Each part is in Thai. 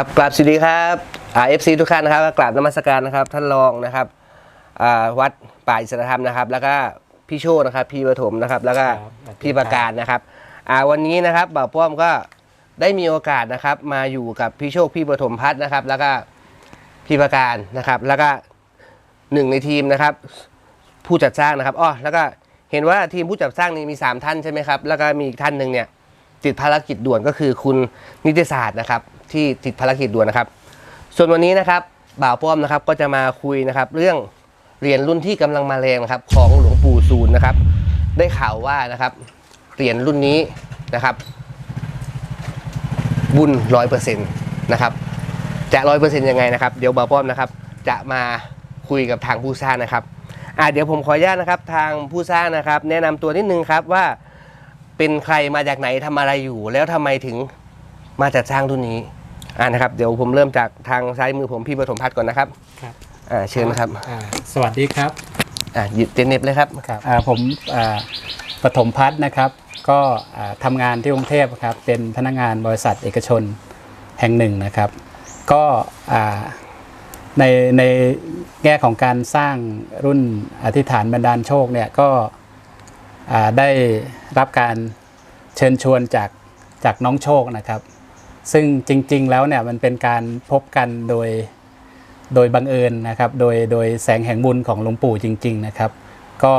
ครับกราบสวัสดีครับอ่าเอฟซีทุกท่านนะครับกราบนมัสการนะครับ ท่านรองนะครับอ่าวัดป่าอิสรธรรมนะครับ แล้วก็พี่โชคนะครับ พี่ปฐมนะครับ แล้วก็ครับพี่ประการนะครับอ่าวันนี้นะครับบ่าวป้อมก็ได้มีโอกาสนะครับ มาอยู่กับพี่โชคพี่ปฐมพัฒน์นะครับ แล้วก็พี่ประการนะครับ แล้วก็หนึ่งในทีมนะครับ ผู้จัดสร้างนะครับอ้อแล้วก็เห็นว่าทีมผู้จัดสร้างนี่มี 3 ท่านใช่ไหมครับ แล้วก็มีอีกท่านหนึ่งเนี่ย ติดภารกิจด่วนก็คือคุณนิติศาสตร์นะครับ ที่ติดภารกิจด่วนนะครับ ส่วนวันนี้นะครับบ่าวป้อมนะครับก็จะมาคุยนะครับเรื่องเหรียญรุ่นที่กำลังมาแรงนะครับ ของหลวงปู่ซูนนะครับ ได้ข่าวว่านะครับเหรียญรุ่นนี้นะครับ บุญร้อยเปอร์เซ็นต์นะครับ จะร้อยเปอร์เซ็นต์ยังไงนะครับ เดี๋ยวบ่าวป้อมนะครับ จะมาคุยกับทางผู้สร้างนะครับอ่าเดี๋ยวผมขออนุญาตนะครับ ทางผู้สร้างนะครับ แนะนำตัวนิดนึงครับว่า เป็นใครมาจากไหนทำอะไรอยู่ แล้วทำไมถึงมาจัดสร้างรุ่นนี้อ่านะครับ เดี๋ยวผมเริ่มจากทางซ้ายมือผมพี่ปฐมพัฒน์ก่อนนะครับครับอ่าเชิญนะครับอ่าสวัสดีครับอ่าหยิบเจนเน็บเลยครับครับอ่าผมอ่าปฐมพัฒน์นะครับ ก็อ่าทำงานที่กรุงเทพครับเป็นพนักงานบริษัทเอกชนแห่งหนึ่งนะครับ ก็อ่าในในแง่ของการสร้างรุ่นอธิษฐานบรรดาลโชคเนี่ยก็อ่า ได้รับการเชิญชวนจากจากน้องโชคนะครับ ซึ่งจริงๆแล้วเนี่ยมันเป็นการพบกันโดยโดยบังเอิญนะครับ โดยโดยแสงแห่งบุญของหลวงปู่จริง ๆนะครับ ก็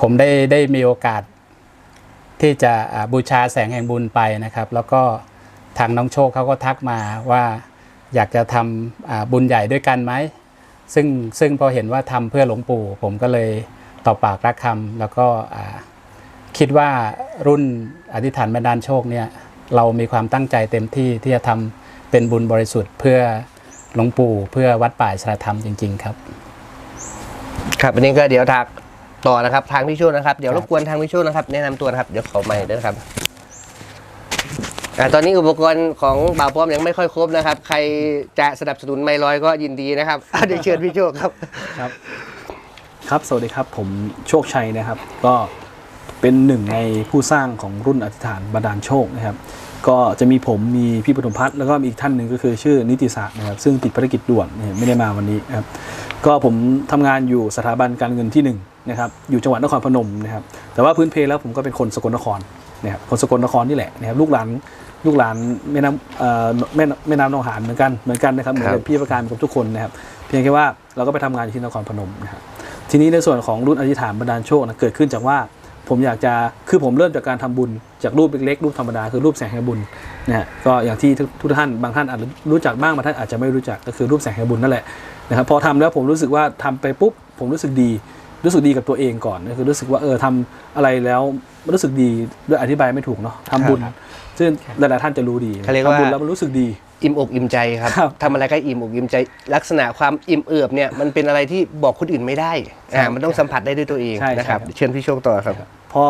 ผมได้ได้มีโอกาสที่จะบูชาแสงแห่งบุญไปนะครับ แล้วก็ทางน้องโชคเขาก็ทักมาว่าอยากจะทำบุญใหญ่ด้วยกันไหม ซึ่งซึ่งพอเห็นว่าทำเพื่อหลวงปู่ ผมก็เลย ต่อปากรักคำแล้วก็อ่าคิดว่ารุ่นอธิษฐานบรรดาลโชคเนี่ยเรามีความตั้งใจเต็มที่ที่จะทำเป็นบุญบริสุทธิ์เพื่อหลวงปู่เพื่อวัดป่าอิสระธรรมจริง ๆ ครับ ครับวันนี้ก็เดี๋ยวถักต่อนะครับทางพี่โชคนะครับเดี๋ยวครรับบกวนทางพี่โชคนะครับ แนะนำตัวนะครับเดี๋ยวขอไมค์ด้วยนะครับอ่าตอนนี้อุปกรณ์ของบ่าวป้อมยังไม่ค่อยครบนะครับ ใครจะสนับสนุนไมค์ลอยก็ยินดีนะครับอะเดี๋ยวเชิญพี่โชคครับครับ ครับ สวัสดีครับ ผมโชคชัยนะครับ ก็เป็นหนึ่งในผู้สร้างของรุ่นอธิษฐานบาดาลโชคนะครับ ก็จะมีผมมีพี่ปฐมพัฒน์แล้วก็มีอีกท่านหนึ่งก็คือชื่อนิติศาสตร์นะครับ ซึ่งติดภารกิจด่วนเนี่ยไม่ได้มาวันนี้นะครับ ก็ผมทำงานอยู่สถาบันการเงินที่หนึ่งนะครับอยู่จังหวัดนครพนมนะครับ แต่ว่าพื้นเพแล้วผมก็เป็นคนสกลนครนะครับคนสกลนครนี่แหละนะครับลูกหลานลูกหลานแม่น้ำเอ่อแม่แม่น้ำหนองหานเหมือนกันเหมือนกันนะครับเหมือนกับพี่ประการกับทุกคนนะครับ เพียงแค่ว่าเราก็ไปทำงานอยู่ที่นครพนมนะครับ ทีนี้ในส่วนของรุ่นอธิษฐานบันดาลโชคนะเกิดขึ้นจากว่าผมอยากจะคือผมเริ่มจากการทำบุญจากรูปเล็กๆรูปธรรมดาคือรูปแสงแห่งบุญนะฮะก็อย่างที่ทุกท่านบางท่านอาจจะรู้จักบ้างบางท่านอาจจะไม่รู้จักก็คือรูปแสงแห่งบุญนั่นแหละนะครับพอทำแล้วผมรู้สึกว่าทำไปปุ๊บผมรู้สึกดี รู้สึกดีกับตัวเองก่อนก็คือรู้สึกว่าเออทำอะไรแล้วรู้สึกดีด้วยอธิบายไม่ถูกเนาะทำบุญครับซึ่งหลายๆท่านจะรู้ดีเขาเรียกว่า ทำบุญแล้วมันรู้สึกดี อิ่มอกอิ่มใจครับครับทำอะไรก็อิ่มอกอิ่มใจ ลักษณะความอิ่มเอิบเนี่ยมันเป็นอะไรที่บอกคนอื่นไม่ได้อ่ามันต้องสัมผัสได้ด้วยตัวเองใช่นะครับใช่ครับ เชิญพี่โชคต่อครับ พอ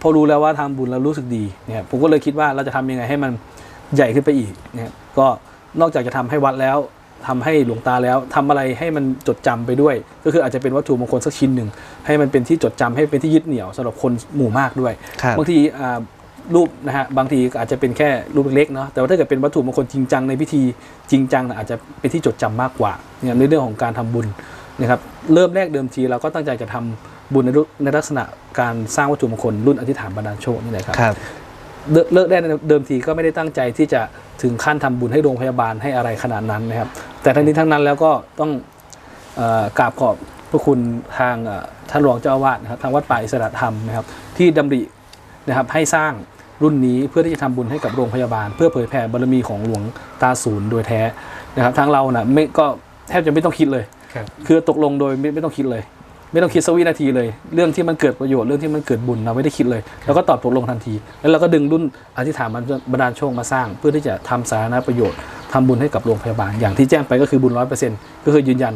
พอรู้แล้วว่าทำบุญแล้วรู้สึกดีเนี่ยผมก็เลยคิดว่าเราจะทำยังไงให้มันใหญ่ขึ้นไปอีกเนี่ยก็นอกจากจะทำให้วัดแล้ว ทำให้หลวงตาแล้วทำอะไรให้มันจดจำไปด้วย ก็คืออาจจะเป็นวัตถุมงคลสักชิ้นหนึ่งให้มันเป็นที่จดจำให้เป็นที่ยึดเหนี่ยวสำหรับคนหมู่มากด้วยครับบางทีอ่ารูปนะฮะบางทีก็อาจจะเป็นแค่รูปเล็กๆเนาะแต่ว่าถ้าเกิดเป็นวัตถุมงคลจริงจังในพิธีจริงจังน่ะอาจจะเป็นที่จดจำมากกว่าเนี่ยในเรื่องของการทำบุญนะครับเริ่มแรกเดิมทีเราก็ตั้งใจจะทำบุญในรูปในลักษณะการสร้างวัตถุมงคลรุ่นอธิษฐานบรรดาลโชคนี่แหละครับครับเลิกเลิกได้เดิมทีก็ไม่ได้ตั้งใจที่จะถึงขั้นทำบุญให้โรงพยาบาลให้อะไรขนาดนั้นนะครับ แต่ทั้งนี้ทั้งนั้นแล้วก็ต้องเอ่อกราบขอบพระคุณทางเอ่อท่านรองเจ้าอาวาสนะครับทางวัดป่าอิสระธรรมนะครับที่ดำรินะครับให้สร้างรุ่นนี้เพื่อที่จะทำบุญให้กับโรงพยาบาล เพื่อเผยแผ่บารมีของหลวงตาศูนย์โดยแท้นะครับทางเรานะ่ะไม่ก็แทบจะไม่ต้องคิดเลยครับคือตกลงโดยไม่ไม่ต้องคิดเลย ไม่ต้องคิดสักวินาทีเลย เรื่องที่มันเกิดประโยชน์เรื่องที่มันเกิดบุญเราไม่ได้คิดเลยเราก็ตอบตกลงทันที แล้วเราก็ดึงรุ่นอธิษฐานบรรดาลโชคมาสร้าง เพื่อที่จะทำสาธารณประโยชน์ทำบุญให้กับโรงพยาบาล อย่างที่แจ้งไปก็คือบุญร้อยเปอร์เซ็นต์ก็คือยืนยัน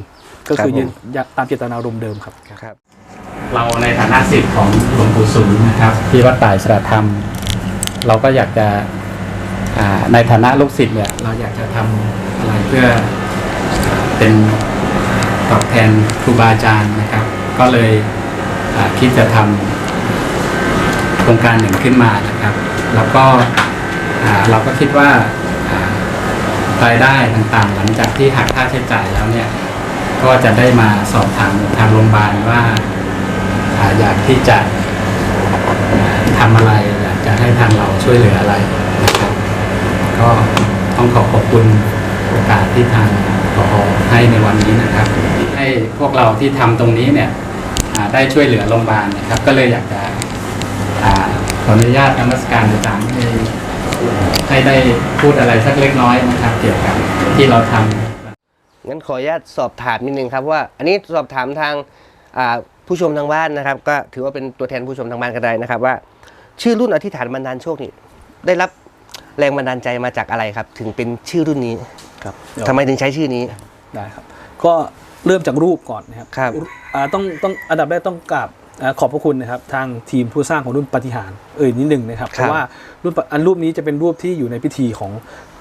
ก็คือยืนยันตามเจตนารมณ์เดิมครับครับ เราในฐานะศิษย์ของหลวงปู่ศูนย์นะครับ ที่วัดป่าอิสระธรรม เราก็อยากจะอ่าในฐานะลูกศิษย์เนี่ย เราอยากจะทำอะไรเพื่อเป็นตอบแทนครูบาอาจารย์นะครับ ก็เลยคิดจะทำโครงการหนึ่งขึ้นมานะครับ แล้วก็เราก็คิดว่ารายได้ต่างๆ หลังจากที่หักค่าใช้จ่ายแล้วเนี่ยก็จะได้มาสอบถามทางโรงพยาบาลว่าอ่าอยากที่จะทำอะไรอยากจะให้ทางเราช่วยเหลืออะไรนะครับ ก็ต้องขอขอบคุณโอกาสที่ทางพอให้ในวันนี้นะครับ ให้พวกเราที่ทำตรงนี้เนี่ย ได้ช่วยเหลือโรงพยาบาลนะครับ ก็เลยอยากจะอ่าขออนุญาตนมัสการอาจารย์ให้ให้ได้พูดอะไรสักเล็กน้อยนะครับ เกี่ยวกับที่เราทำงั้นขออนุญาตสอบถามนิดนึงครับว่า อันนี้สอบถามทางอ่าผู้ชมทางบ้านนะครับ ก็ถือว่าเป็นตัวแทนผู้ชมทางบ้านก็ได้นะครับว่า ชื่อรุ่นอธิษฐานบันดาลโชคนี่ได้รับแรงบันดาลใจมาจากอะไรครับ ถึงเป็นชื่อรุ่นนี้ครับเดี๋ยวทำไมถึงใช้ชื่อนี้ได้ครับ ก็ เริ่มจากรูปก่อนนะครับครับอ่าต้องต้องอันดับแรกต้องกราบอ่าขอบพระคุณนะครับทางทีมผู้สร้างของรุ่นปฏิหารย์เอ่ยนิดหนึ่งนะครับเพราะว่ารุ่นปอันรูปนี้จะเป็นรูปที่อยู่ในพิธีของ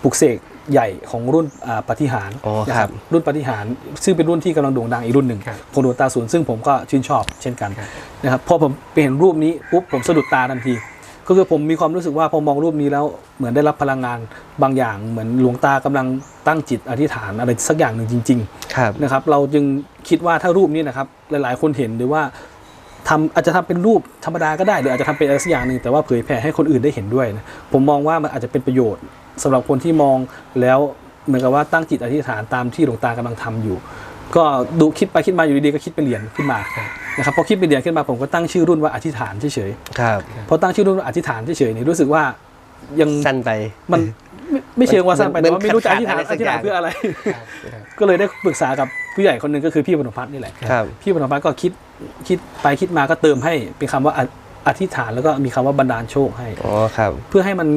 ปลุกเสกใหญ่ของรุ่นอ่าปฏิหารย์อ๋อนะครับรุ่นปฏิหารย์ซึ่งเป็นรุ่นที่กำลังโด่งดังอีกรุ่นหนึ่งครับของดวงตาศูนย์ซึ่งผมก็ชื่นชอบเช่นกันครับนะครับพอผมไปเห็นรูปนี้ปุ๊บผมสะดุดตาทันที ก็คือผมมีความรู้สึกว่าพอมองรูปนี้แล้วเหมือนได้รับพลังงานบางอย่าง เหมือนหลวงตากำลังตั้งจิตอธิษฐานอะไรสักอย่างหนึ่งจริงๆครับนะครับ เราจึงคิดว่าถ้ารูปนี้นะครับ หลายๆ คนเห็นหรือว่าทำอาจจะทำเป็นรูปธรรมดาก็ได้หรืออาจจะทำเป็นอะไรสักอย่างหนึ่งแต่ว่าเผยแผ่ให้คนอื่นได้เห็นด้วยนะผมมองว่ามันอาจจะเป็นประโยชน์สำหรับคนที่มองแล้วเหมือนกับว่าตั้งจิตอธิษฐานตามที่หลวงตากำลังทำอยู่ ก็ดูคิดไปคิดมาอยู่ดีๆก็คิดเป็นเหรียญขึ้นมานะครับพอคิดเป็นเหรียญขึ้นมาผมก็ตั้งชื่อรุ่นว่าอธิษฐานเฉยครับๆพอตั้งชื่อรุ่นว่าอธิษฐานเฉยๆนี่รู้สึกว่ายังสั้นไปมันไม่ไม่เชิงว่าสั้นไปมันแต่ว่าไม่รู้จะอธิษฐานมันขาอดอะไรสักธิษฐานอย่างเพื่ออะไรครับครับก็เลยได้ปรึกษากับผู้ใหญ่คนหนึ่งก็คือพี่ปฐมพัฒน์นี่แหละครับพี่ปฐมพัฒน์ก็คิดคิดไปคิดมาก็เติมให้เป็นคำว่าออธิษฐานแล้วก็มีคำว่าบันดาลโชคให้อ๋อครับ เพื่อให้มัน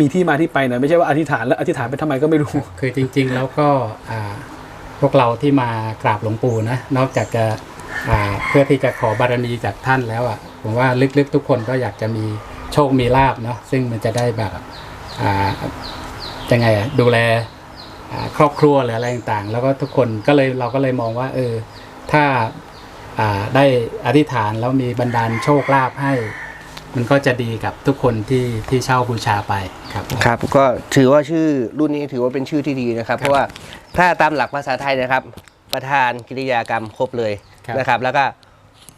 มีที่มาที่ไปหน่อยไม่ใช่ว่าอธิษฐานแล้วอธิษฐานไปทำไมก็ไม่รู้คือจริง ๆ แล้วก็อ่า พวกเราที่มากราบหลวงปู่นะนอกจากจะเพื่อที่จะขอบารมีจากท่านแล้วอะผมว่าลึกๆทุกคนก็อยากจะมีโชคมีลาบเนาะซึ่งมันจะได้แบบอ่ายังไงอะดูแลครอบครัวหรืออะไรต่างๆ แล้วก็ทุกคนก็เลยเราก็เลยมองว่าเออถ้าาได้อธิษฐานแล้วมีบันดาลโชคลาภให้ มันก็จะดีกับทุกคนที่ที่เช่าบูชาไปครับครับก็ถือว่าชื่อรุ่นนี้ถือว่าเป็นชื่อที่ดีนะครับ เพราะว่า ถ้าตามหลักภาษาไทยนะครับ ประธานกิริยากรรมครบเลยครับ นะครับ แล้วก็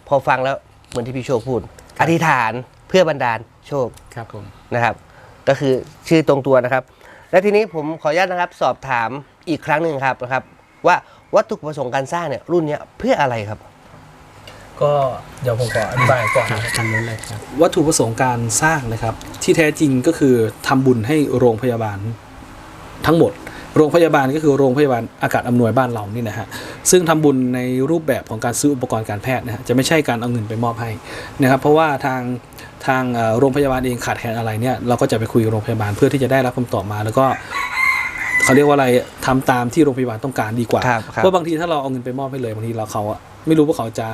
พอฟังแล้วเหมือนที่พี่โชคพูด อธิษฐานเพื่อบันดาลโชค ครับผม นะครับก็คือชื่อตรงตัวนะครับ และทีนี้ผมขออนุญาตนะครับสอบถามอีกครั้งหนึ่งครับนะครับ ว่าวัตถุประสงค์การสร้างเนี่ยรุ่นเนี้ยเพื่ออะไรครับ ก็เดี๋ยวผมขออธิบายก่อนครับทางนู้นเลยครับ วัตถุประสงค์การสร้างนะครับ ที่แท้จริงก็คือทำบุญให้โรงพยาบาลทั้งหมด โรงพยาบาลก็คือโรงพยาบาลอากาศอำนวยบ้านเรานี่นะฮะซึ่งทำบุญในรูปแบบของการซื้ออุปกรณ์การแพทย์นะฮะจะไม่ใช่การเอาเงินไปมอบให้นะครับเพราะว่าทางทางเอ่อโรงพยาบาลเองขาดแคลนอะไรเนี่ยเราก็จะไปคุยกับโรงพยาบาลเพื่อที่จะได้รับคำตอบมา แล้วก็เขาเรียกว่าอะไรทำตามที่โรงพยาบาลต้องการดีกว่าครับครับเพราะบางทีถ้าเราเอาเงินไปมอบให้เลยบางทีเราเขาอะไม่รู้ว่าเขาจะ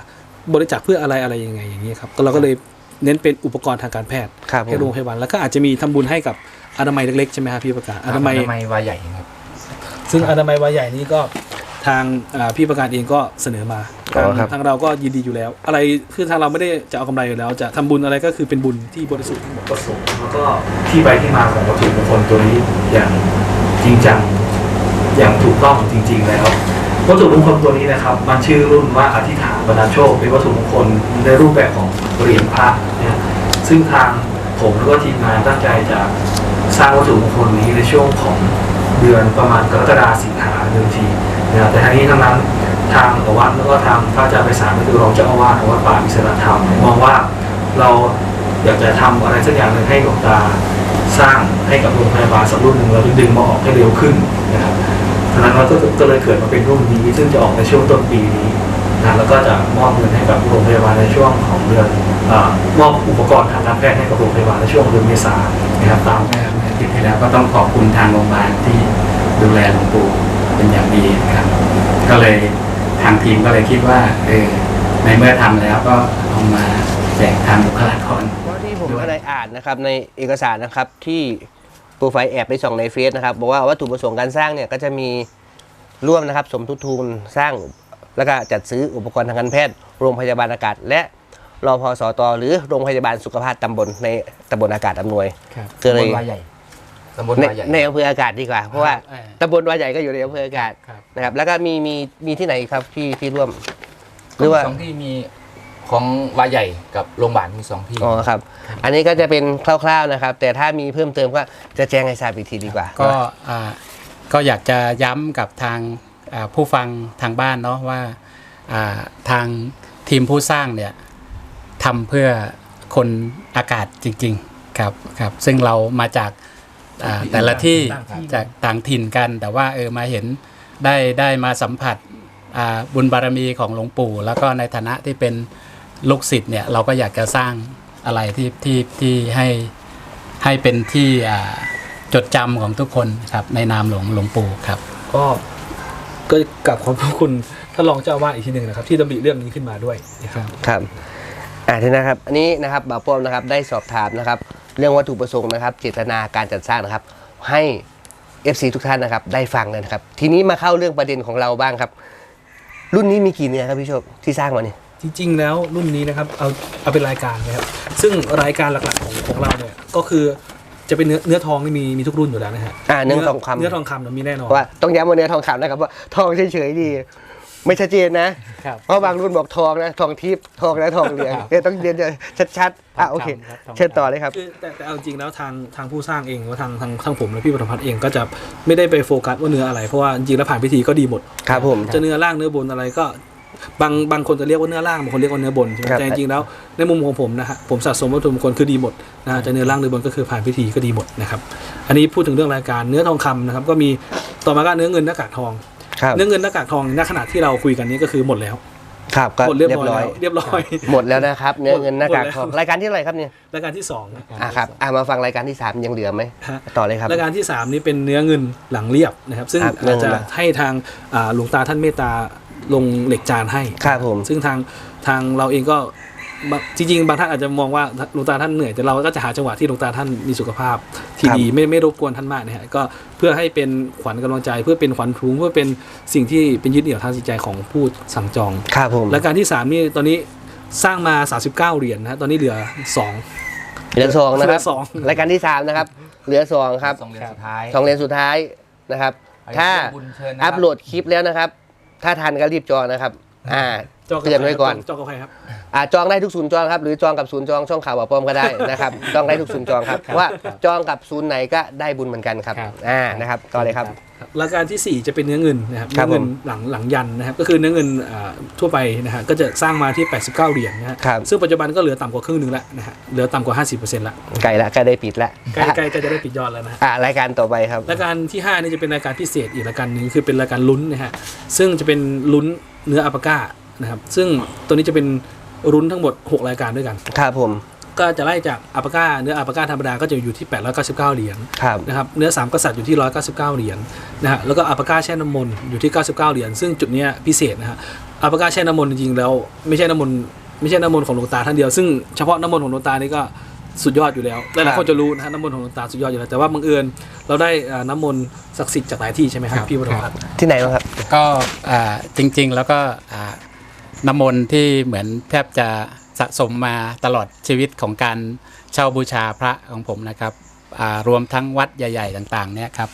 บริจาคเพื่ออะไรอะไรยังไงอย่างนี้ยครับก็เราก็เลยเน้นเป็นอุปกรณ์ทางการแพทย์ครับผให้โรงมพยาบาลแล้วก็อาจจะมีทำบุญให้กับอนามัยเล็กๆใช่ไหมครับพี่ประกาศอนามัยวายใหญ่ครับ ซึ่งอนามัยวายใหญ่นี้ก็ทางอ่าพี่ประกาศเองก็เสนอมาอ๋ทางอครับทางเราก็ยินดีอยู่แล้ว อะไรคือทางเราไม่ได้จะเอากำไรอยู่แล้ว จะทำบุญอะไรก็คือเป็นบุญที่บริสุทธิ์ทั้งหมดประสงค์แล้วก็ที่ไปที่มาของวัตถุมงคลตัวนี้อย่างจริงจังอย่างถูกต้องจริง ๆ แล้ววัตถุมงคลตัวนี้นะครับ มันชื่อรุ่นว่าอธิษฐานบรรดาลโชคเป็นวัตถุมงคลในรูปแบบของเหรียญพระนะซึ่งทางผมแล้วก็ทีมงานตั้งใจจะสร้างวัตถุมงคลนี้ในช่วงของเดือนประมาณกรกฎาสิงหาเดือนทีนะครับแต่ทั้งนี้ทั้งนั้นทางวัดแล้วก็ทางพระอาจารย์ไพศาลก็คือรองเจ้าอาวาสขอวัดป่าอิสระธรรมมองว่าเราอยากจะทำอะไรสักอย่างหนึ่งให้หลวงตาสร้างให้กับโรงพยาบาลสักรุ่นหนึ่งเราดึงมาออกให้เร็วขึ้นนะครับฉะนั้นเราก็ก็เลยเกิดมาเป็นรุ่นนี้ซึ่งจะออกในช่วงต้นปีนี้นะแล้วก็จะมอบเงินให้กับโรงพยาบาลในช่วงของเดือนมอบอุปกรณ์ทางการแพทย์ให้กับโรงพยาบาลในช่วงเดือนเมษายนนะครับตามเมื่ออาทิตย์ที่ แล้วก็ต้องขอบคุณทางโรงพยาบาลที่ดูแลหลวงปู่เป็นอย่างดีนะครับ ก็เลยทางทีมก็เลยคิดว่าเออในเมื่อทำแล้วก็เอามาแจกทางบุคลากรเพราะที่ผมก็ได้อ่านนะครับในเอกสารนะครับที่โปรไฟล์แอบไปส่องในเฟซนะครับบอกว่าวัตถุประสงค์การสร้างเนี่ยก็จะมีร่วมนะครับสมทบทุนสร้างแล้วก็จัดซื้ออุปกรณ์ทางการแพทย์โรงพยาบาลอากาศ และรอพอสตหรือโรงพยาบาลสุขภาพตำบลในตำบลอากาศอำนวยครับก็เลยวายใหญ่ ตำบลในวาใหญ่ในอำเภออากาศดีกว่า เพราะว่าเออตำบลวาใหญ่ก็อยู่ในอำเภออากาศครับนะครับ แล้วก็มีมีมีที่ไหนอีกครับที่ที่ร่วมหหรือว่า สองที่มีของวาใหญ่กับโรงพยาบาลมีสองที่ อ๋อครับ อันนี้ก็จะเป็นคร่าว ๆนะครับ แต่ถ้ามีเพิ่มเติมก็จะแจ้งให้ทราบอีกทีดีกว่า ก็อ่าก็อยากจะย้ำกับทางอ่าผู้ฟังทางบ้านเนาะว่าอ่าทางทีมผู้สร้างเนี่ยทำเพื่อคนอากาศจริง ๆ ครับครับ ซึ่งเรามาจาก อ่าแต่ละที่จากต่างถิ่นกัน แต่ว่าเออมาเห็นได้ได้มาสัมผัสอ่าบุญบารมีของหลวงปู่ แล้วก็ในฐานะที่เป็นลูกศิษย์เนี่ยเราก็อยากจะสร้างอะไรที่ที่ที่ให้ให้เป็นที่อ่าจดจำของทุกคนครับในนามหลวงหลวงปู่ครับ ก็ก็กลับขอบพระคุณท่านรองเจ้าอาวาสอีกทีหนึ่งนะครับ ที่ดำริเรื่องนี้ขึ้นมาด้วยนะครับครับอ่าทีนะครับ อันนี้นะครับบ่าวป้อมนะครับได้สอบถามนะครับ เรื่องวัตถุประสงค์นะครับ เจตนาการจัดสร้างนะครับ ให้ FC ทุกท่านนะครับ ได้ฟังเลยนะครับ ทีนี้มาเข้าเรื่องประเด็นของเราบ้างครับ รุ่นนี้มีกี่เนื้อครับพี่โชคที่สร้างมาเนี่ย จริงๆ แล้วรุ่นนี้นะครับเอาเอาเป็นรายการนะครับ ซึ่งรายการหลักๆของของเราเนี่ยก็คือจะเป็นเนื้อเนื้อทองนี่มีมีทุกรุ่นอยู่แล้วนะฮะอ่าเนื้อทองคำ เนื้อทองคำเนี่ยมีแน่นอน ว่าต้องย้ำว่าเนื้อทองคำนะครับว่าทองเฉยๆดี ไม่ชัดเจนนะ ครับ เพราะบางรุ่นบอกทองนะ ทองทิพย์ทองและทองเหลืองเออต้องเรียนชัดๆอะโอเค ทองคำครับทองคำ เชิญต่อเลยครับ คือแต่แต่เอาจริงแล้วทางทางผู้สร้างเองหรือว่าทางทางทางผมและพี่ปฐมพัฒน์เองก็จะไม่ได้ไปโฟกัสว่าเนื้ออะไรเพราะว่าจริงๆแล้วผ่านพิธีก็ดีหมด ครับผม จะเนื้อล่างเนื้อบนอะไรก็บางบางคนจะเรียกว่าเนื้อล่างบางคนเรียกว่าเนื้อบนใช่ไหมครับ แต่จริงๆแล้วในมุมของผมนะฮะผมสะสมวัตถุมงคลคือดีหมดนะฮะจะเนื้อล่างเนื้อบนก็คือผ่านพิธีก็ดีหมดนะครับอันนี้พูดถึงเรื่องรายการเนื้อทองคำนะครับก็มีต่อมาก็เนื้อเงินหน้ากากทอง ครับเนื้อเงินหน้ากากทองณขณะที่เราคุยกันนี้ก็คือหมดแล้ว ครับก็หมดเรียบเรียบร้อยร้อยแล้วเรียบร้อย หมดแล้วนะครับเนื้อเงินหน้ากากหมดแล้วทองรายการที่อะไรครับเนี่ยรายการที่สองอะครับอะมาฟังรายการที่สามยังเหลือไหมฮะต่อเลยครับรายการที่3นี้เป็นเนื้อเงินหลังเรียบนะครับ ซึ่งครับเนื้อาอจเงินจะหลังให้ทางอ่าหลวงตาท่านเมตตาลงเหล็กจานให้ครับผมซึ่งทางทางเราเองก็บาง จริงๆ บางท่านอาจจะมองว่าหลวงตาท่านเหนื่อยแต่เราก็จะหาจังหวะที่หลวงตาท่านมีสุขภาพที่ครับดีไม่ไม่รบกวนท่านมากนะฮะก็เพื่อให้เป็นขวัญกำลังใจ เพื่อเป็นขวัญถุงเพื่อเป็นสิ่งที่เป็นยึดเหนี่ยวทางจิตใจของผู้สั่งจองครับผมรายการที่3นี่ตอนนี้สร้างมา 39 เหรียญนะฮะตอนนี้เหลือ 2 เหลือสองนะครับเหลือสองรายการที่สามนะครับ เหลือสองครับสองเดือนสุดท้ายสองเลนสุดท้ายนะครับ ถ้าบุญเชิญนะครับอัปโหลดคลิปแล้วนะครับ ถ้าทันก็รีบจองนะครับ อ่าจองกับ เตือนไว้ก่อน จองกับใครครับอ่าจองได้ทุกศูนย์จองครับ หรือจองกับศูนย์จองช่องข่าวบ่าวป้อมก็ได้นะครับ จองได้ทุกศูนย์จองครับเพราะว่าจองกับศูนย์ไหนก็ได้บุญเหมือนกันครับ ครับ อ่านะครับต่อเลยครับรายการทีสี่ 4 จะเป็นเนื้อเงินนะครับครัเนื้บอเงินผมหลังหลังยันนะครับก็คือเนื้อเงินอ่าทั่วไปนะฮะก็จะสร้างมาที่ 89 เหรียญนะฮะครับ ซึ่งปัจจุบันก็เหลือต่ำกว่าครึ่งหนึ่งแล้วนะฮะเหลือต่ำกว่า 50%ละไก่ละใกล้ได้ปิดละใกล้ใกล้ใกล้จะได้ปิดยอดแล้วนะฮะ อ่ารายการต่อไปครับ รายการที่5นี่จะเป็นรายการพิเศษอีกรายการหนึ่งคือเป็นรายการลุ้นนะฮะซึ่งจะเป็นลุ้นเนื้ออัปปาก้า นะครับ ซึ่งตัวนี้จะเป็นลุ้นทั้งหมด 6 รายการด้วยกันครับผม ก็จะไล่จากอัปปาก้าเนื้ออัปปาก้าธรรมดาก็จะอยู่ที่ 899 เหรียญครับนะครับเนื้อสามกษัตริย์อยู่ที่ 199 เหรียญนะฮะแล้วก็อัปปาก้าแช่น้ำมนต์อยู่ที่ 99 เหรียญซึ่งจุดเนี้ยพิเศษนะฮะอัปปาก้าแช่น้ำมนต์จริงๆแล้วไม่ใช่น้ำมนต์ไม่ใช่น้ำมนต์ของหลวงตาท่านเดียวซึ่งเฉพาะน้ำมนต์ของหลวงตานี่ก็สุดยอดอยู่แล้วหลายๆคนจะรู้นะฮะน้ำมนต์ของหลวงตาสุดยอดอยู่แล้ว แต่ว่าบังเอิญเราได้อ่าน้ำมนต์ศักดิ์สิทธิ์จากหลายที่ใช่ไหมครับครับพี่ปฐมพัฒน์ที่ไหนบ้างครับ ก็อ่าจริงๆแล้วก็อ่า น้ำมนต์ที่เหมือนแทบจะสะสมมาตลอดชีวิตของการเช่าบูชาพระของผมนะครับรวมทั้งวัดใหญ่ ๆ ต่างๆเนี่ยครับ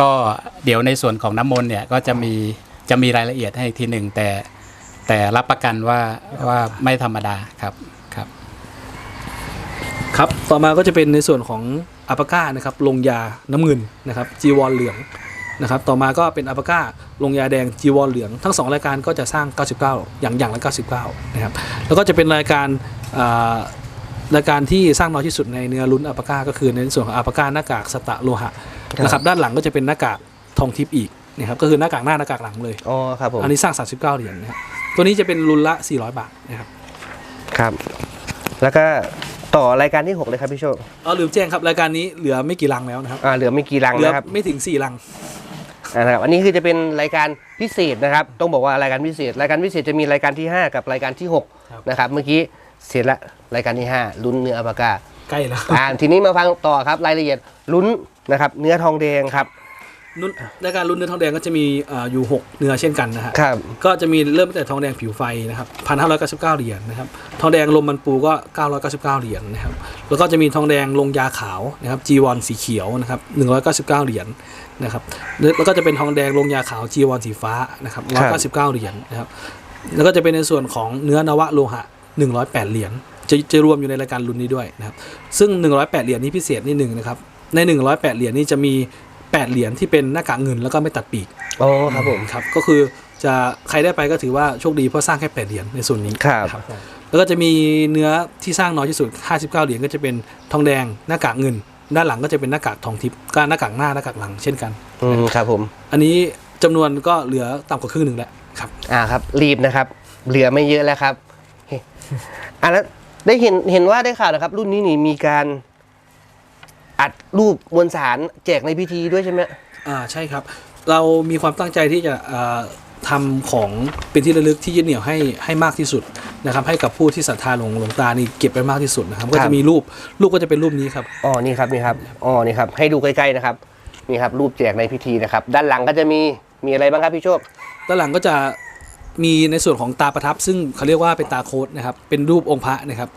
ก็เดี๋ยวในส่วนของน้ำมนต์เนี่ยก็จะมีจะมีรายละเอียดให้ทีหนึ่งแต่แต่รับประกันว่าว่าไม่ธรรมดาครับครับ ครับต่อมาก็จะเป็นในส่วนของอัปปาก้านะครับลงยาน้ำเงินนะครับจีวรเหลือง นะครับต่อมาก็เป็นอัปปาก้าลงยาแดงจีวรเหลืองทั้งสองรายการก็จะสร้าง 99 อย่างอย่างละ 99 นะครับแล้วก็จะเป็นรายการอ่ารายการที่สร้างน้อยที่สุดในเนื้อลุ้นอัปปาก้าก็คือในส่วนของอัปปาก้าหน้ากากสตะโลหะนะครับด้านหลังก็จะเป็นหน้ากากทองทิพย์อีกนะครับก็คือหน้ากากหน้าหน้ากากหลังเลยอ๋อครับผมอันนี้สร้าง 39 เหรียญนะครับตัวนี้จะเป็นรุ่นละ 400 บาทนะครับครับ แล้วก็ต่อรายการที่ 6 เลยครับพี่โชคอ๋อลืมแจ้งครับ รายการนี้เหลือไม่กี่ลังแล้วนะครับอ่าเหลือไม่กี่รังเหลือนะครับ ไม่ถึง 4 ลังอ่า นะครับอันนี้คือจะเป็นรายการพิเศษนะครับ ต้องบอกว่ารายการพิเศษ รายการพิเศษจะมีรายการที่ 5 กับรายการที่ครับ6นะครับเมื่อกี้เสร็จละรายการที่ 5 ลุ้นเนื้ออัปปากาใกล้แล้วอ่าทีนี้มาฟังต่อครับรายละเอียดลุ้นนะครับเนื้อทองแดงครับนุ่นในการรุ่นเนื้อทองแดงก็จะมีอ่าอยู่ 6 เนื้อเช่นกันนะฮะครับก็จะมีเริ่มตั้งแต่ทองแดงผิวไฟนะครับพันห้าร้อยเก้าสิบเก้าเหรียญนะครับทองแดงลมมันปูก็เก้าร้อยเก้าสิบเก้าเหรียญนะครับแล้วก็จะมีทองแดงลงยาขาวนะครับจีวรสีเขียวนะครับหนึ่งร้อยเก้าสิบเก้าเหรียญ นะครับแล้วก็จะเป็นทองแดงลงยาขาวจีวรสีฟ้านะครับร้อยเก้าสิบเก้าเหรียญนะครับแล้วก็จะเป็นในส่วนของเนื้อนวะโลหะหนึ่งร้อยแปดเหรียญจะจะรวมอยู่ในรายการรุ่นนี้ด้วยนะครับซึ่ง108เหรียญนี้พิเศษนิดหนึ่งนะครับใน108เหรียญนี้จะมี8เหรียญที่เป็นหน้ากากเงินแล้วก็ไม่ตัดปีกโอ้ครับผมครับก็คือจะใครได้ไปก็ถือว่าโชคดีเพราะสร้างแค่8เหรียญในส่วนนี้ครับแล้วก็จะมีเนื้อที่สร้างน้อยที่สุด 59 เหรียญก็จะเป็นทองแดงหน้ากากเงิน ด้านหลังก็จะเป็นหน้ากากทองทิพย์ก็หน้ากากหน้าหน้ากากหลังเช่นกันอืมครับผม อันนี้จำนวนก็เหลือต่ำกว่าครึ่งหนึ่งแล้วครับ อ่าครับ รีบนะครับ เหลือไม่เยอะแล้วครับเฮ้อะแล้วได้เห็นเห็นว่าได้ข่าวนะครับ รุ่นนี้นี่มีการอัดรูปมวลสารแจกในพิธีด้วยใช่ไหมอ่าใช่ครับ เรามีความตั้งใจที่จะ อ่าทำของเป็นที่ระลึกที่ยึดเหนี่ยวให้ให้มากที่สุดนะครับให้กับผู้ที่ศรัทธาหลวงหลวงตานี่เก็บไปมากที่สุดนะครับก็จะมีรูปรูปก็จะเป็นรูปนี้ครับอ๋อนี่ครับนี่ครับอ๋อนี่ครับให้ดูใกล้ๆนะครับนี่ครับรูปแจกในพิธีนะครับ ด้านหลังก็จะมีมีอะไรบ้างครับพี่โชคด้านหลังก็จะมีในส่วนของตาประทับ ซึ่งเขาเรียกว่าเป็นตาโค้ดนะครับเป็นรูปองค์พระนะครับ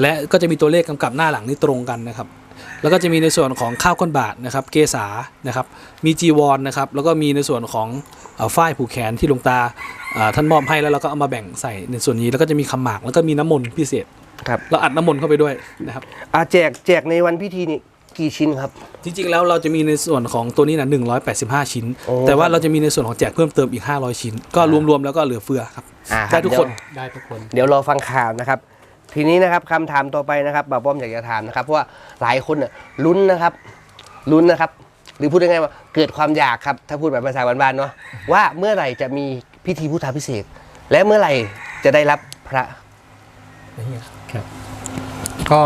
และก็จะมีตัวเลขกำกับหน้าหลังนี่ตรงกันนะครับ แล้วก็จะมีในส่วนของข้าวก้นบาทนะครับ เกษานะครับ มีจีวรนะครับ แล้วก็มีในส่วนของเอ่อฝ้ายผูกแขนที่หลวงตาเอ่อท่านมอบให้แล้วเราก็เอามาแบ่งใส่ในส่วนนี้ แล้วก็จะมีคำหมากแล้วก็มีน้ำมนต์พิเศษครับเราอัดน้ำมนต์เข้าไปด้วยนะครับอ่าแจกแจกในวันพิธีนี่กี่ชิ้นครับ จริงๆแล้วเราจะมีในส่วนของตัวนี้นะ185 ชิ้น โอ้แต่ว่าเราจะมีในส่วนของแจกเพิ่มเติมอีก 500 ชิ้น ก็รวมๆแล้วก็เหลือเฟือครับอ่าคได้รับทุกคนเดี๋ยวได้ทุกคน เดี๋ยวรอฟังข่าวนะครับ ทีนี้นะครับคำถามต่อไปนะครับบ่าวป้อมอยากจะถามนะครับเพราะว่าหลายคนน่ะลุ้นนะครับลุ้นนะครับ หรือพูดง่ายๆว่าเกิดความอยากครับถ้าพูดแบบภาษาบ้านๆเนาะว่าเมื่อไหร่จะมีพิธีพุทธาพิเศษกและเมื่อไหร่จะได้รับพระก็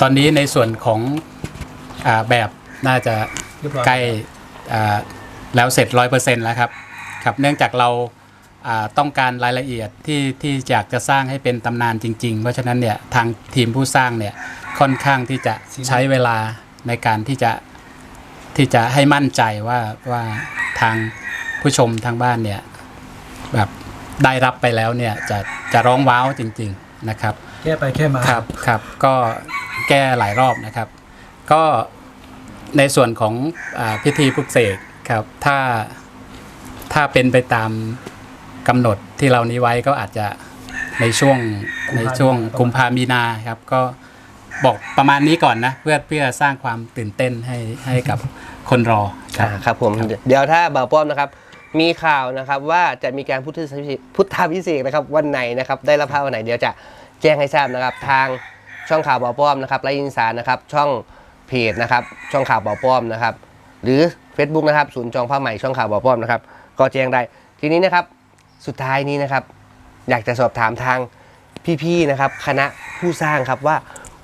ตอนนี้ในส่วนของอาแบบน่าจะใกล้อ่าแล้วเสร็จร้อยเปอร์เซ็นต์แล้วครับครับ เนื่องจากเรา ต้องการรายละเอียดที่ที่อยากจะสร้างให้เป็นตำนานจริง ๆ เพราะฉะนั้นเนี่ยทางทีมผู้สร้างเนี่ยค่อนข้างที่จะใช้เวลาในการที่จะที่จะให้มั่นใจว่าว่าทางผู้ชมทางบ้านเนี่ยแบบได้รับไปแล้วเนี่ยจะจะร้องว้าวจริง ๆนะครับแค่ไปแค่มาครับครับก็แก้หลายรอบนะครับ ก็ในส่วนของอาพิธีปลุกเสกครับถ้าถ้าเป็นไปตาม กำหนดที่เรานี้ไว้ก็อาจจะในช่วงในช่วงกุมภามีนาครับ ก็บอกประมาณนี้ก่อนนะ เพื่อเพื่อสร้างความตื่นเต้นให้ให้กับคนรอครัอ่าบครับผมเดี๋ยวถ้าบ่าวป้อมนะครับ มีข่าวนะครับว่าจะมีการพุทธพิเศษพุทธาพิเศษกนะครับวันไหนนะครับได้รับพระวันไหนเดี๋ยวจะแจ้งให้ทราบนะครับ ทางช่องข่าวบ่าวป้อมนะครับและอินสารนะครับ ช่องเพจนะครับ ช่องข่าวบ่าวป้อมนะครับ หรือ Facebook นะครับศูนย์จองผ้าใหม่ช่องข่าวบ่าวป้อมนะครับ ก็แจ้งได้ทีนี้นะครับ สุดท้ายนี้นะครับ อยากจะสอบถามทางพี่ๆนะครับ คณะผู้สร้างครับว่า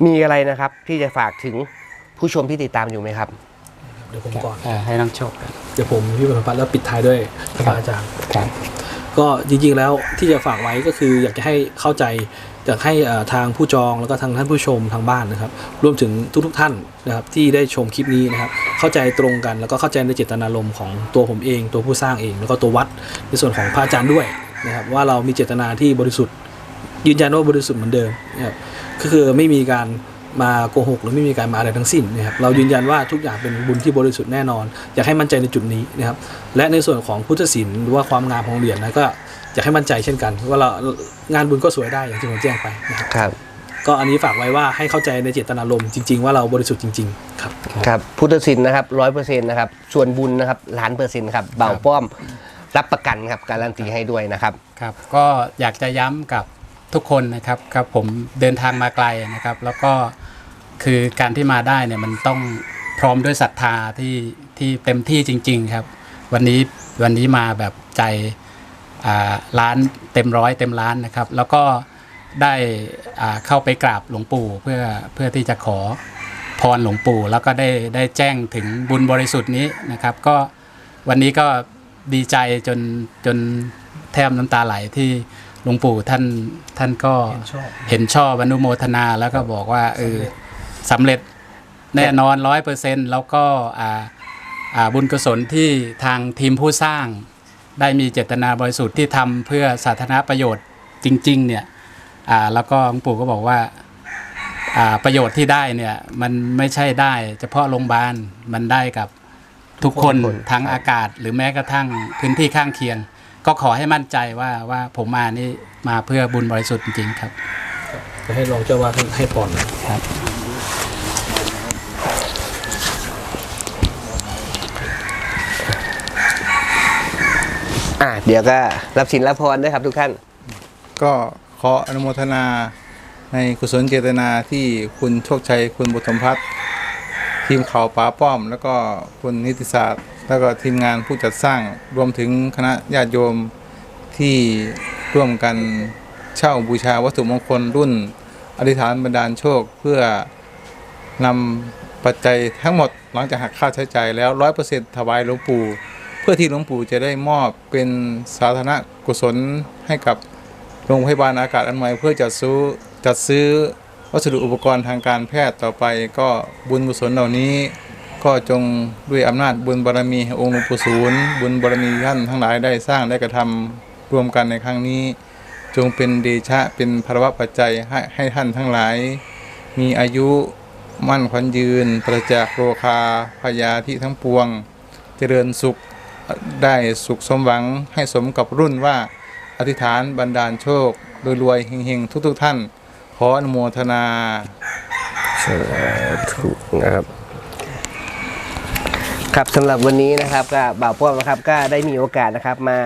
มีอะไรนะครับที่จะฝากถึงผู้ชมที่ติดตามอยู่ไหมครับ เดี๋ยวผมก่อนอ่าให้น้องโชคครับ เดี๋ยวผมพี่ประพัฒน์แล้วปิดท้ายด้วยพระอาจารย์ ครับ ก็จริงๆแล้วที่จะฝากไว้ก็คืออยากจะให้เข้าใจ อยากให้ทางผู้จองแล้วก็ทางท่านผู้ชมทางบ้านนะครับ รวมถึงทุกๆท่านนะครับที่ได้ชมคลิปนี้นะครับ เข้าใจตรงกันแล้วก็เข้าใจในเจตนารมณ์ของตัวผมเอง ตัวผู้สร้างเอง แล้วก็ตัววัดในส่วนของพระอาจารย์ด้วยนะครับ ว่าเรามีเจตนาที่บริสุทธิ์ ยืนยันว่าบริสุทธิ์เหมือนเดิมนะครับก็คือไม่มีการมาโกหกหรือไม่มีการมาอะไรทั้งสิ้นนะครับเรายืนยันว่าทุกอย่างเป็นบุญที่บริสุทธิ์แน่นอน อยากให้มั่นใจในจุดนี้นะครับและในส่วนของพุทธศิลป์หรือว่าความงามของเหรียญนะก็ อยากให้มั่นใจเช่นกันว่าเรางานบุญก็สวยได้อย่างที่ผมแจ้งไปนะครับครับ ก็อันนี้ฝากไว้ว่าให้เข้าใจในเจตนารมณ์จริง ๆ ว่าเราบริสุทธิ์จริง ๆ ครับ ครับพุทธศิลป์นะครับร้อยเปอร์เซ็นต์นะครับส่วนบุญนะครับล้านเปอร์เซ็นต์ครับเบาป้อมรับประกันครับการันตีให้ด้วยนะครับ ครับ ก็อยากจะย้ำกับทุกคนนะครับครับผมเดินทางมาไกลนะครับ แล้วก็คือการที่มาได้เนี่ยมันต้องพร้อมด้วยศรัทธาที่ที่เต็มที่จริง ๆ ครับ วันนี้วันนี้มาแบบใจอ่า ล้านเต็มร้อยเต็มล้านนะครับ แล้วก็ได้อ่าเข้าไปกราบหลวงปู่เพื่อเพื่อที่จะขอพรหลวงปู่ แล้วก็ได้ได้แจ้งถึงบุญบริสุทธิ์นี้นะครับ ก็วันนี้ก็ดีใจจนจนแทบน้ำตาไหลที่หลวงปู่ท่านท่านก็เห็นชอบเห็นชอบอนุโมทนาแล้วก็บอกว่าเออสำเร็จแน่นอนร้อยเปอร์เซ็นต์แล้วก็อ่าอ่าบุญกุศลที่ทางทีมผู้สร้าง ได้มีเจตนาบริสุทธิ์ที่ทำเพื่อสาธารณประโยชน์จริง ๆ เนี่ยอ่าแล้วก็หลวงปู่ก็บอกว่าอ่าประโยชน์ที่ได้เนี่ยมันไม่ใช่ได้ เฉพาะโรงพยาบาลมันได้กับทุกคนทุกคนทั้งอากาศ หรือแม้กระทั่งพื้นที่ข้างเคียง ก็ขอให้มั่นใจว่าว่าผมมานี่มาเพื่อบุญบริสุทธิ์จริงๆครับจะให้รองเจ้าว่าท่านให้พรหน่อยครับ เดี๋ยวก็รับสินรับพรด้วยครับทุกท่าน ก็ขออนุโมทนาในกุศลเจตนาที่คุณโชคชัยคุณบุตรพัฒน์ทีมข่าวป๋าป้อม แล้วก็คุณนิติศาสตร์ แล้วก็ทีมงานผู้จัดสร้างรวมถึงคณะญาติโยมที่ร่วมกันเช่าบูชาวัตถุมงคลรุ่น อธิษฐานบันดาลโชคเพื่อนำปัจจัยทั้งหมดหลังจากหักค่าใช้จ่ายแล้วร้อยเปอร์เซ็นต์ถวายหลวงปู่ พื่อที่หลวงปู่จะได้มอบเป็นสาธารณกุศลให้กับโรงพยาบาลอากาศอันใหม่เพื่อจัดซื้อจัดซื้อวัสดุอุปกรณ์ทางการแพทย์ต่อไปก็บุญกุศลเหล่านี้ ก็จงด้วยอำนาจบุญบารมีองค์หลวงปู่ศูนย์บุญบารมีท่านทั้งหลายได้สร้างได้กระทำรวมกันในครั้งนี้ จงเป็นเดชะเป็นภรวะปัจจัยให้ให้ท่านทั้งหลาย มีอายุมั่นขวัญยืน ประจักษ์โรคาพยาธิทั้งปวง เจริญสุข ได้สุขสมหวังให้สมกับรุ่นว่าอธิษฐานบันดาลโชครวยๆเฮงๆ ทุก ๆ ท่าน ขออนุโมทนาถูกนะครับครับสำหรับวันนี้นะครับก็บ่าวพ่วงนะครับก็ได้มีโอกาสนะครับมา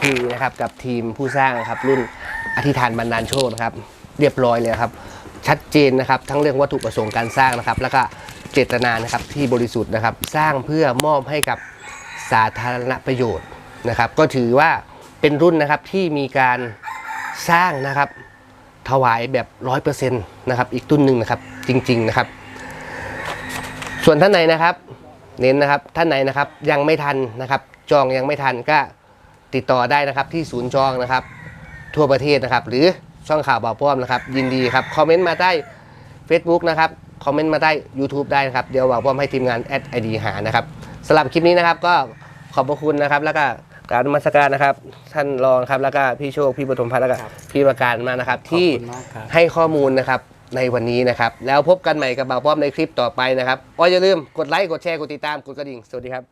คุยนะครับกับทีมผู้สร้างครับรุ่นอธิษฐานบรรดาลโชคนะครับ เรียบร้อยเลยครับ ชัดเจนนะครับทั้งเรื่องวัตถุประสงค์การสร้างนะครับ แล้วก็เจตนานะครับที่บริสุทธิ์นะครับ สร้างเพื่อมอบให้กับ สาธารณประโยชน์นะครับ ก็ถือว่าเป็นรุ่นนะครับที่มีการสร้างนะครับถวายแบบร้อยเปอร์เซ็นต์นะครับอีกตุ้นหนึ่งนะครับจริง ๆนะครับ ส่วนท่านไหนนะครับ เน้นนะครับท่านไหนนะครับยังไม่ทันนะครับ จองยังไม่ทันก็ติดต่อได้นะครับที่ศูนย์จองนะครับ ทั่วประเทศนะครับ หรือช่องข่าวบ่าวป้อมนะครับ ยินดีครับคอมเมนต์มาใต้ Facebook นะครับคอมเมนต์มาใต้ YouTube ได้นะครับ เดี๋ยวบ่าวป้อมให้ทีมงานแอดไอดีหานะครับ สำหรับคลิปนี้นะครับ ก็ขอบพระคุณนะครับ แล้วก็กรารนมัสการนะครับ ท่านรองครับแล้วก็พี่โชคพี่ปฐมพัฒน์แล้วก็พี่ประการมานะครับ ที่ขอบคุณมากครับ ให้ข้อมูลนะครับในวันนี้นะครับ แล้วพบกันใหม่กับบ่าวป้อมในคลิปต่อไปนะครับอ๋ออย่าลืมกดไลค์กดแชร์กดติดตามกดกระดิ่งสวัสดีครับ